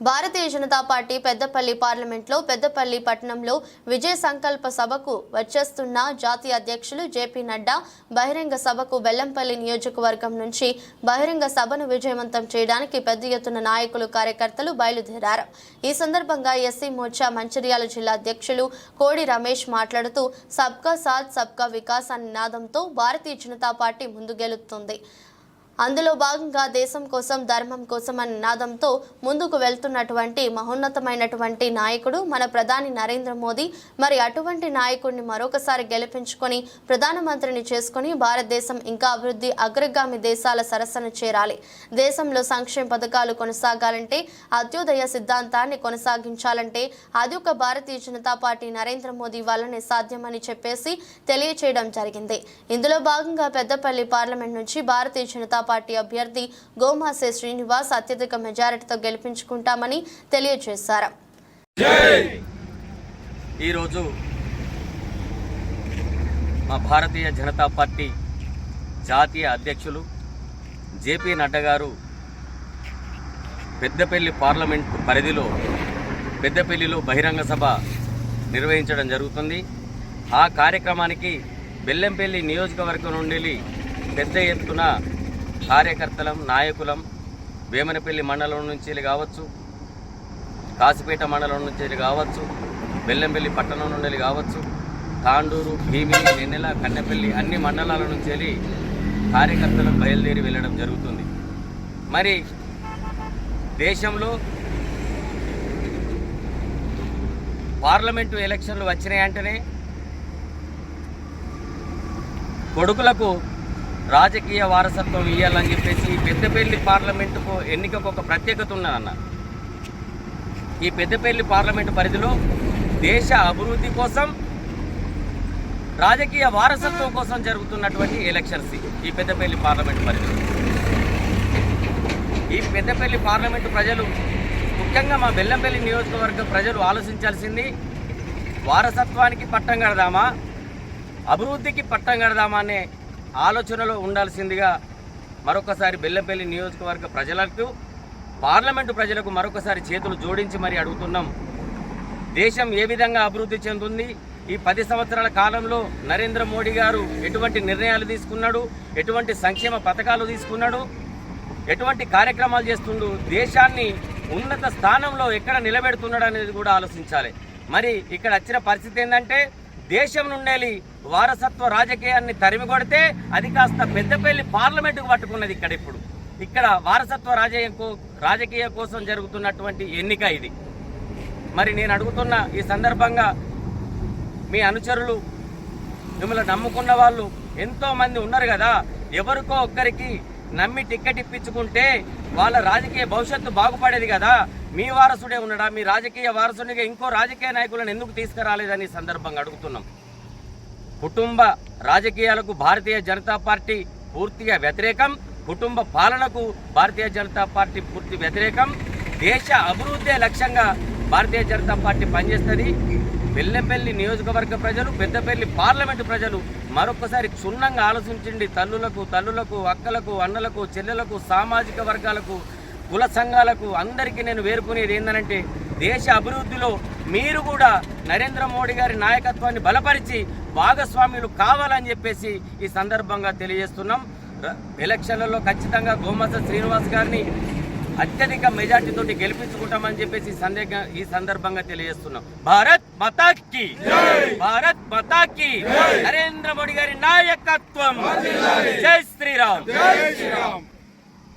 భారతీయ Janata party Peddapalli పార్లమెంట్లో పెద్దపల్లి పట్టణంలో విజయ సంకల్ప సభకు వచ్చేస్తున్న జాతీయ అధ్యక్షులు జేపీ నడ్డా బహిరంగ సభకు బెల్లంపల్లి నియోజకవర్గం నుంచి బహిరంగ సభను విజయవంతం చేయడానికి పెద్ద ఎత్తున నాయకులు కార్యకర్తలు బయలుదేరారు. ఈ సందర్భంగా ఎస్సీ మోర్చా మంచిర్యాల జిల్లా అధ్యక్షులు కోడి రమేష్ మాట్లాడుతూ సబ్కా సాత్ సబ్కా వికాస్ అనే నినాదంతో భారతీయ జనతా పార్టీ ముందుగెలుతుంది అందులో భాగంగా దేశం కోసం ధర్మం కోసం అనే నినాదంతో ముందుకు వెళ్తున్నటువంటి మహోన్నతమైనటువంటి నాయకుడు మన ప్రధాని నరేంద్ర మోదీ. మరి అటువంటి నాయకుడిని మరొకసారి గెలిపించుకొని ప్రధానమంత్రిని చేసుకొని భారతదేశం ఇంకా అభివృద్ధి అగ్రగామి దేశాల సరసన చేరాలి. దేశంలో సంక్షేమ పథకాలు కొనసాగాలంటే అత్యుదయ సిద్ధాంతాన్ని కొనసాగించాలంటే అది ఒక భారతీయ జనతా పార్టీ నరేంద్ర మోదీ వల్లనే సాధ్యమని చెప్పేసి తెలియచేయడం జరిగింది. ఇందులో భాగంగా పెద్దపల్లి పార్లమెంట్ నుంచి భారతీయ జనతా పార్టీ అభ్యర్థి గోమాసే శ్రీనివాస్ అత్యధిక మెజారిటీతో గెలిపించుకుంటామని తెలియజేశారు. ఈరోజు మా భారతీయ జనతా పార్టీ జాతీయ అధ్యక్షులు జేపీ నడ్డా గారు పెద్దపల్లి పార్లమెంట్ పరిధిలో పెద్దపల్లిలో బహిరంగ సభ నిర్వహించడం జరుగుతుంది. ఆ కార్యక్రమానికి బెల్లంపల్లి నియోజకవర్గం నుండి పెద్ద ఎత్తున కార్యకర్తలం నాయకులం వేమనపల్లి మండలం నుంచి కావచ్చు కాసిపేట మండలం నుంచి కావచ్చు బెల్లంపల్లి పట్టణం నుండి కావచ్చు తాండూరు భీమిలి నెన్నెల కన్నెపల్లి అన్ని మండలాల నుంచి వెళ్ళి కార్యకర్తలు బయలుదేరి వెళ్ళడం జరుగుతుంది. మరి దేశంలో పార్లమెంటు ఎలక్షన్లు వచ్చినాయంటేనే కొడుకులకు రాజకీయ వారసత్వం ఇవ్వాలని చెప్పేసి ఈ పెద్దపల్లి పార్లమెంటుకు ఎన్నికకు ఒక ప్రత్యేకత ఉన్నదన్న. ఈ పెద్దపల్లి పార్లమెంటు పరిధిలో దేశ అభివృద్ధి కోసం రాజకీయ వారసత్వం కోసం జరుగుతున్నటువంటి ఎలక్షన్స్ ఈ పెద్దపల్లి పార్లమెంటు పరిధిలో. ఈ పెద్దపల్లి పార్లమెంటు ప్రజలు ముఖ్యంగా మా బెల్లంపల్లి నియోజకవర్గ ప్రజలు ఆలోచించాల్సింది వారసత్వానికి పట్టం కడదామా అభివృద్ధికి పట్టం కడదామా అనే ఆలోచనలో ఉండాల్సిందిగా మరొకసారి బెల్లంపల్లి నియోజకవర్గ ప్రజలకు పార్లమెంటు ప్రజలకు మరొకసారి చేతులు జోడించి మరి అడుగుతున్నాం. దేశం ఏ విధంగా అభివృద్ధి చెందుంది? ఈ పది సంవత్సరాల కాలంలో నరేంద్ర మోడీ గారు ఎటువంటి నిర్ణయాలు తీసుకున్నాడు? ఎటువంటి సంక్షేమ పథకాలు తీసుకున్నాడు? ఎటువంటి కార్యక్రమాలు చేస్తుండు? దేశాన్ని ఉన్నత స్థానంలో ఎక్కడ నిలబెడుతున్నాడు అనేది కూడా ఆలోచించాలి. మరి ఇక్కడ వచ్చిన పరిస్థితి ఏంటంటే దేశం నుండేలి వారసత్వ రాజకీయాన్ని తరిమి కొడితే అది కాస్త పెద్దపల్లి పార్లమెంటుకు పట్టుకున్నది ఇక్కడ ఇప్పుడు. ఇక్కడ వారసత్వ రాజకీయ రాజకీయ కోసం జరుగుతున్నటువంటి ఎన్నిక ఇది. మరి నేను అడుగుతున్న ఈ సందర్భంగా మీ అనుచరులు మిమ్మల్ని నమ్ముకున్న వాళ్ళు ఎంతోమంది ఉన్నారు కదా ఎవరికో ఒక్కరికి నమ్మి టిక్కెట్ ఇప్పించుకుంటే వాళ్ళ రాజకీయ భవిష్యత్తు బాగుపడేది కదా. మీ వారసుడే ఉన్నాడా? మీ రాజకీయ వారసునిగా ఇంకో రాజకీయ నాయకులను ఎందుకు తీసుకురాలేదని సందర్భంగా అడుగుతున్నాం. కుటుంబ రాజకీయాలకు భారతీయ జనతా పార్టీ పూర్తిగా వ్యతిరేకం కుటుంబ పాలనకు భారతీయ జనతా పార్టీ పూర్తి వ్యతిరేకం దేశ అభివృద్ధి లక్ష్యంగా భారతీయ జనతా పార్టీ పనిచేస్తుంది. బెల్లంపల్లి నియోజకవర్గ ప్రజలు పెద్దపల్లి పార్లమెంటు ప్రజలు మరొకసారి క్షుణ్ణంగా ఆలోచించండి. తల్లులకు తల్లులకు అక్కలకు అన్నలకు చెల్లెలకు సామాజిక వర్గాలకు కుల సంఘాలకు అందరికీ నేను వేరుకునేది ఏంటంటే దేశ అభివృద్ధిలో మీరు కూడా నరేంద్ర మోడీ గారి నాయకత్వాన్ని బలపరిచి భాగస్వాములు కావాలని చెప్పేసి ఈ సందర్భంగా తెలియజేస్తున్నాం. ఎలక్షన్లలో ఖచ్చితంగా గోమస శ్రీనివాస్ గారిని అత్యధిక మెజార్టీతోటి గెలిపించుకుంటామని చెప్పేసి ఈ సందేహ ఈ సందర్భంగా తెలియజేస్తున్నాం. భారత్ మతాకి భారత్ మతాకి నరేంద్ర మోడీ గారి నాయకత్వం! జై శ్రీరామ్!